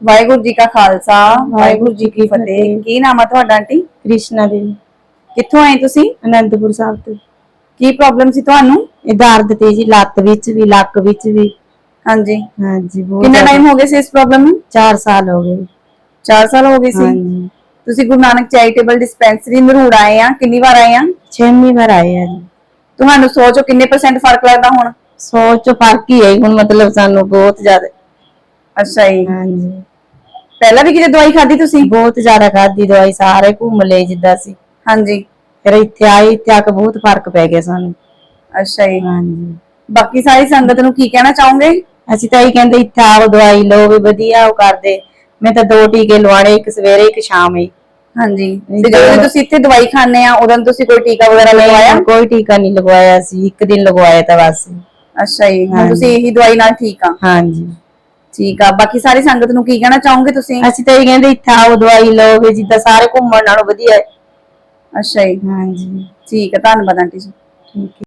ਵਾਹਿਗੁਰੂ ਜੀ ਕਾ ਖਾਲਸਾ ਵਾਹਿਗੁਰੂ ਜੀ ਕੀ ਫਤਿਹ। ਕੀ ਨਾਮ ਆ ਤੁਹਾਡਾ ਆਂਟੀ? ਕ੍ਰਿਸ਼ਨਾ ਦੇਵੀ ਕਿੱਥੋਂ ਆਏ ਤੁਸੀਂ? ਅਨੰਦਪੁਰ ਸਾਹਿਬ ਤੋਂ। ਕੀ ਪ੍ਰੋਬਲਮ ਸੀ ਤੁਹਾਨੂੰ? ਇਹ ਦਰਦ ਤੇ ਜੀ ਲੱਤ ਵਿੱਚ ਵੀ ਲੱਕ ਵਿੱਚ ਵੀ। ਹਾਂਜੀ। ਹਾਂਜੀ ਬਹੁਤ ਕਿੰਨਾ। ਟਾਈਮ ਹੋ ਗਿਆ ਸੀ ਇਸ ਪ੍ਰੋਬਲਮ ਨੂੰ? 4 ਸਾਲ ਹੋ ਗਏ। 4 ਸਾਲ ਹੋ ਗਏ ਸੀ? ਹਾਂਜੀ। ਤੁਸੀਂ ਗੁਰੂ ਨਾਨਕ ਚੈਰੀਟੇਬਲ ਡਿਸਪੈਂਸਰੀ ਨਰੂੜ ਆਏ ਆ ਕਿੰਨੀ ਵਾਰ ਆਏ ਆ? ਛੇਵੀਂ ਵਾਰ ਆਏ ਆ ਜੀ। ਤੁਹਾਨੂੰ ਸੋਚੋ ਕਿੰਨੇ ਪਰਸੈਂਟ ਫ਼ਰਕ ਲੱਗਦਾ ਹੁਣ? ਸੋਚ ਫ਼ਰਕ ਹੀ ਹੈ ਹੁਣ ਮਤਲਬ ਸਾਨੂੰ ਬਹੁਤ ਜ਼ਿਆਦਾ ਅੱਛਾ ਜੀ। ਹਾਂਜੀ। ਪਹਿਲਾਂ ਵੀ ਕਿਤੇ ਦਵਾਈ ਖਾਧੀ ਤੁਸੀਂ? ਬਹੁਤ ਜ਼ਿਆਦਾ ਖਾਦੀ ਦਵਾਈ ਸਾਰੇ ਘੁੰਮ ਲਏ ਜਿੱਦਾਂ ਸੀ ਹਾਂਜੀ। ਫਿਰ ਇੱਥੇ ਆਏ ਇੱਥੇ ਆ ਕੇ ਬਹੁਤ ਫ਼ਰਕ ਪੈ ਗਿਆ ਸਾਨੂੰ। ਅੱਛਾ ਜੀ। ਹਾਂਜੀ। ਬਾਕੀ ਸਾਰੀ ਸੰਗਤ ਨੂੰ ਕੀ ਕਹਿਣਾ ਚਾਹੋਗੇ? ਅਸੀਂ ਤਾਂ ਇਹ ਕਹਿੰਦੇ ਇੱਥੇ ਆਓ ਦਵਾਈ ਲਓ ਵੀ ਵਧੀਆ ਉਹ ਕਰਦੇ। ਮੈਂ ਤਾਂ ਦੋ ਟੀਕੇ ਲਵਾਣੇ ਇੱਕ ਸਵੇਰੇ ਇੱਕ ਸ਼ਾਮ। ਹੀ ਹਾਂਜੀ ਤੇ ਜਦੋਂ ਤੁਸੀਂ ਇੱਥੇ ਦਵਾਈ ਖਾਣੇ ਆ ਉਦੋਂ ਤੁਸੀਂ ਕੋਈ ਟੀਕਾ ਵਗੈਰਾ ਲਗਵਾਇਆ? ਕੋਈ ਟੀਕਾ ਨਹੀਂ ਲਗਵਾਇਆ ਸੀ ਇੱਕ ਦਿਨ ਲਗਵਾਇਆ ਤਾਂ ਬਸ। ਅੱਛਾ ਜੀ। ਹੁਣ। ਤੁਸੀਂ ਇਹੀ ਦਵਾਈ ਨਾਲ ਠੀਕ ਆ। ਹਾਂਜੀ। ਠੀਕ ਆ ਬਾਕੀ ਸਾਰੀ ਸੰਗਤ ਨੂੰ ਕੀ ਕਹਿਣਾ ਚਾਹੋਗੇ ਤੁਸੀਂ? ਅਸੀਂ ਤਾਂ ਇਹ ਕਹਿੰਦੇ ਇੱਥੇ ਆਓ ਦਵਾਈ ਲਓ ਵੀ ਜਿੱਦਾਂ ਸਾਰੇ ਘੁੰਮਣ ਨਾਲੋਂ ਵਧੀਆ ਹੈ। ਅੱਛਾ ਜੀ। ਹਾਂਜੀ। ਠੀਕ ਆ ਧੰਨਵਾਦ ਆਂਟੀ ਜੀ। ਠੀਕ ਹੈ।